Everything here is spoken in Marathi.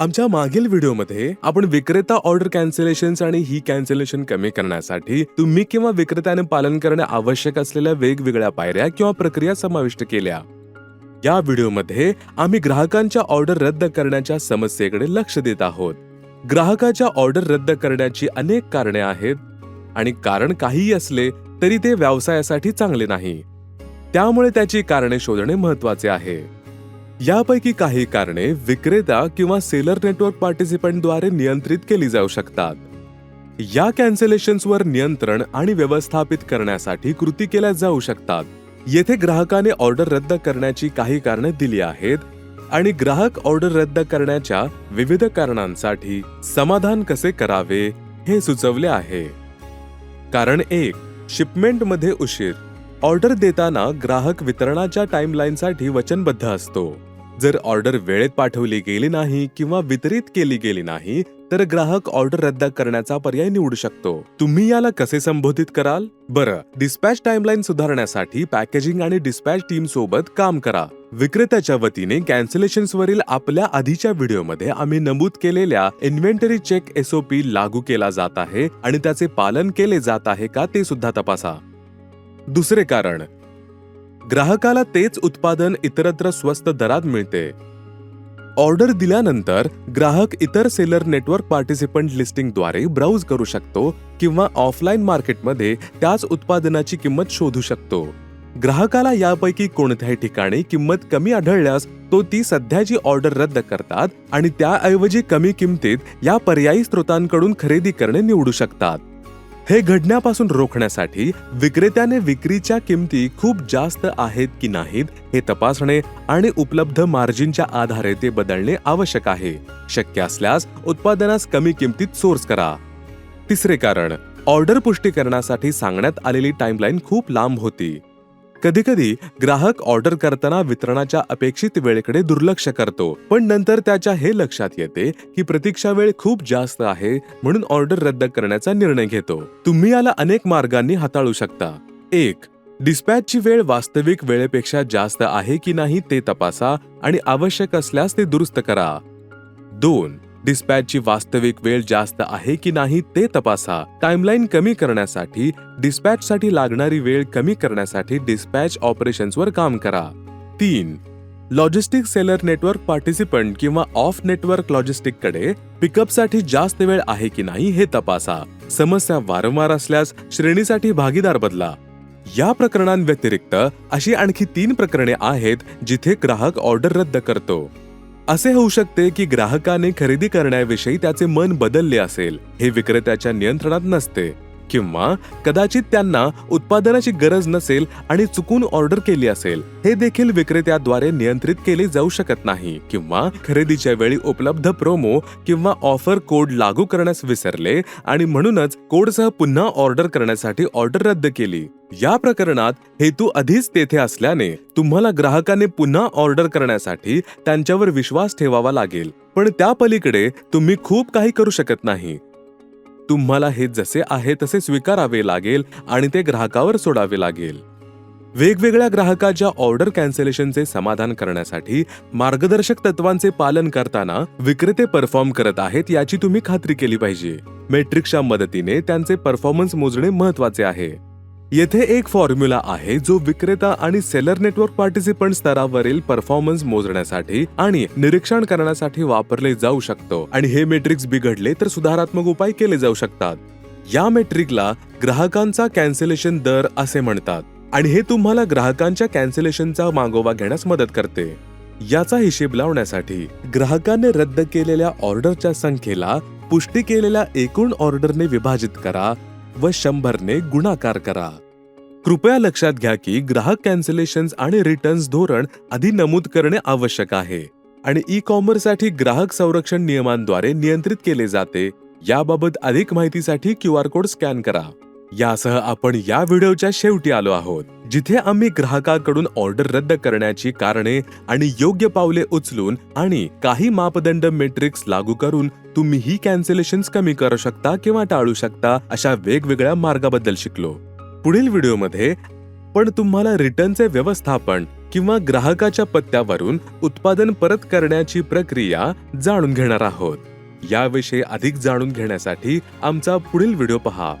आमच्या मागील व्हिडिओमध्ये आपण विक्रेता ऑर्डर कॅन्सलेशन आणि ही कॅन्सलेशन कमी करण्यासाठी तुम्ही किंवा विक्रेत्याने पालन करणे आवश्यक असलेल्या वेगवेगळ्या पायऱ्या किंवा प्रक्रिया समाविष्ट केल्या. या व्हिडिओमध्ये आम्ही ग्राहकांच्या ऑर्डर रद्द करण्याच्या समस्येकडे लक्ष देत आहोत. ग्राहकाच्या ऑर्डर रद्द करण्याची अनेक कारणे आहेत आणि कारण काहीही असले तरी ते व्यवसायासाठी चांगले नाही. त्यामुळे त्याची कारणे शोधणे महत्त्वाचे आहे. यापैकी काही कारणे विक्रेता किंवा सेलर नेटवर्क पार्टिसिपंटद्वारे नियंत्रित केली जाऊ शकतात. या कॅन्सलेशन्सवर नियंत्रण आणि व्यवस्थापित करण्यासाठी कृती केल्या जाऊ शकतात. येथे ग्राहकाने ऑर्डर रद्द करण्याची काही कारणे दिली आहेत आणि ग्राहक ऑर्डर रद्द करण्याच्या विविध कारणांसाठी समाधान कसे करावे हे सुचवले आहे. कारण एक शिपमेंटमध्ये उशीर. ऑर्डर देताना ग्राहक वितरणाच्या टाइमलाईनसाठी वचनबद्ध असतो. जर ऑर्डर वेळेत पाठवली गेली नाही किंवा वितरित केली गेली नाही तर ग्राहक ऑर्डर रद्द करण्याचा पर्याय निवडू शकतो. तुम्ही याला कसे संबोधित कराल? बरं डिस्पॅच टाइमलाईन सुधारण्यासाठी पॅकेजिंग आणि डिस्पॅच टीम सोबत काम करा. विक्रेत्याच्या वतीने कॅन्सलेशन्सवरील आपल्या आधीच्या व्हिडिओमध्ये आम्ही नमूद केलेल्या इन्व्हेंटरी चेक एसओपी लागू केला जात आहे आणि त्याचे पालन केले जात आहे का ते सुद्धा तपासा. दुसरे कारण. ग्राहकाला तेच उत्पादन इतरत्र स्वस्त दरात मिळते. ऑर्डर दिल्यानंतर ग्राहक इतर सेलर नेटवर्क पार्टिसिपंट लिस्टिंगद्वारे ब्राउज करू शकतो किंवा ऑफलाईन मार्केटमध्ये त्याच उत्पादनाची किंमत शोधू शकतो. ग्राहकाला यापैकी कोणत्याही ठिकाणी किंमत कमी आढळल्यास तो ती सध्याची ऑर्डर रद्द करतात आणि त्याऐवजी कमी किमतीत या पर्यायी स्रोतांकडून खरेदी करणे निवडू शकतात. हे घडण्यापासून रोखण्यासाठी विक्रेत्याने विक्रीच्या किमती खूप जास्त आहेत की नाहीत हे तपासणे आणि उपलब्ध मार्जिनच्या आधारे ते बदलणे आवश्यक आहे. शक्य असल्यास उत्पादनास कमी किमतीत सोर्स करा. तिसरे कारण ऑर्डर पुष्टीकरणासाठी सांगण्यात आलेली टाइमलाईन खूप लांब होती. कधीकधी ग्राहक ऑर्डर करताना वितरणाच्या अपेक्षित वेळेकडे दुर्लक्ष करतो. पण नंतर त्याच्या हे लक्षात येते की प्रतीक्षा वेळ खूप जास्त आहे म्हणून ऑर्डर रद्द करण्याचा निर्णय घेतो. तुम्ही याला अनेक मार्गांनी हाताळू शकता. एक डिस्पॅचची वेळ वास्तविक वेळेपेक्षा जास्त आहे की नाही ते तपासा आणि आवश्यक असल्यास ते दुरुस्त करा. दोन डिस्पॅचची वास्तविक वेळ जास्त आहे की नाही ते तपासा. टाइमलाईन कमी करण्यासाठी डिस्पॅचसाठी लागणारी वेळ कमी करण्यासाठी डिस्पॅच ऑपरेशन्सवर काम करा. तीन लॉजिस्टिक सेलर नेटवर्क पार्टिसिपंट किंवा ऑफ नेटवर्क लॉजिस्टिककडे पिकअपसाठी जास्त वेळ आहे की नाही हे तपासा. समस्या वारंवार असल्यास श्रेणीसाठी भागीदार बदला. या प्रकरणांव्यतिरिक्त अशी आणखी तीन प्रकरणे आहेत जिथे ग्राहक ऑर्डर रद्द करतो. असे होऊ शकते की ग्राहकाने खरेदी करण्याविषयी त्याचे मन बदलले असेल. हे विक्रेत्याच्या नियंत्रणात नसते. किंवा कदाचित त्यांना उत्पादनाची गरज नसेल आणि चुकून ऑर्डर केली असेल हे देखील विक्रेत्याद्वारे नियंत्रित केले जाऊ शकत नाही किंवा खरेदीच्या वेळी उपलब्ध प्रोमो किंवा ऑफर कोड लागू करण्यास विसरले आणि म्हणूनच कोडसह पुन्हा ऑर्डर करण्यासाठी ऑर्डर रद्द केली. या प्रकरणात हेतू आधीच तेथे असल्याने तुम्हाला ग्राहकाने पुन्हा ऑर्डर करण्यासाठी त्यांच्यावर विश्वास ठेवावा लागेल. पण त्या पलीकडे तुम्ही खूप काही करू शकत नाही. तुम्हाला हे जसे आहे तसे स्वीकारावे लागेल आणि ते ग्राहकावर सोडावे लागेल. वेगवेगळ्या ग्राहकाच्या ऑर्डर कॅन्सलेशनचे समाधान करण्यासाठी मार्गदर्शक तत्वांचे पालन करताना विक्रेते परफॉर्म करत आहेत याची तुम्ही खात्री केली पाहिजे. मेट्रिकच्या मदतीने त्यांचे परफॉर्मन्स मोजणे महत्त्वाचे आहे. येथे एक फॉर्म्युला आहे जो विक्रेता आणि सेलर नेटवर्क पार्टिसिपंट स्तरावरील परफॉर्मन्स मोजण्यासाठी आणि निरीक्षण करण्यासाठी वापरले जाऊ शकतो. आणि हे मेट्रिक्स बिघडले तर सुधारात्मक उपाय केले जाऊ शकतात. या मेट्रिकला ग्राहकांचा कॅन्सलेशन दर असे म्हणतात. आणि हे तुम्हाला ग्राहकांच्या कॅन्सलेशनचा मागोवा घेण्यास मदत करते. याचा हिशेब लावण्यासाठी ग्राहकाने रद्द केलेल्या ऑर्डरच्या संख्येला पुष्टी केलेल्या एकूण ऑर्डरने विभाजित करा व शंभरने गुणाकार करा. कृपया लक्षात घ्या की ग्राहक कॅन्सलेशन आणि रिटर्न्स धोरण आधी नमूद करणे आवश्यक आहे आणि ई कॉमर्ससाठी ग्राहक संरक्षण नियमांद्वारे नियंत्रित केले जाते. याबाबत अधिक माहितीसाठी क्यू आर कोड स्कॅन करा. यासह आपण या व्हिडिओच्या शेवटी आलो आहोत जिथे आम्ही ग्राहकाकडून ऑर्डर रद्द करण्याची कारणे आणि योग्य पावले उचलून आणि काही मापदंड मेट्रिक्स लागू करून तुम्ही ही कॅन्सलेशन्स कमी करू शकता किंवा टाळू शकता अशा वेगवेगळ्या मार्गाबद्दल शिकलो. पुढील व्हिडिओमध्ये पण तुम्हाला रिटर्नचे व्यवस्थापन किंवा ग्राहकाच्या पत्त्यावरून उत्पादन परत करण्याची प्रक्रिया जाणून घेणार आहोत. याविषयी अधिक जाणून घेण्यासाठी आमचा पुढील व्हिडिओ पहा.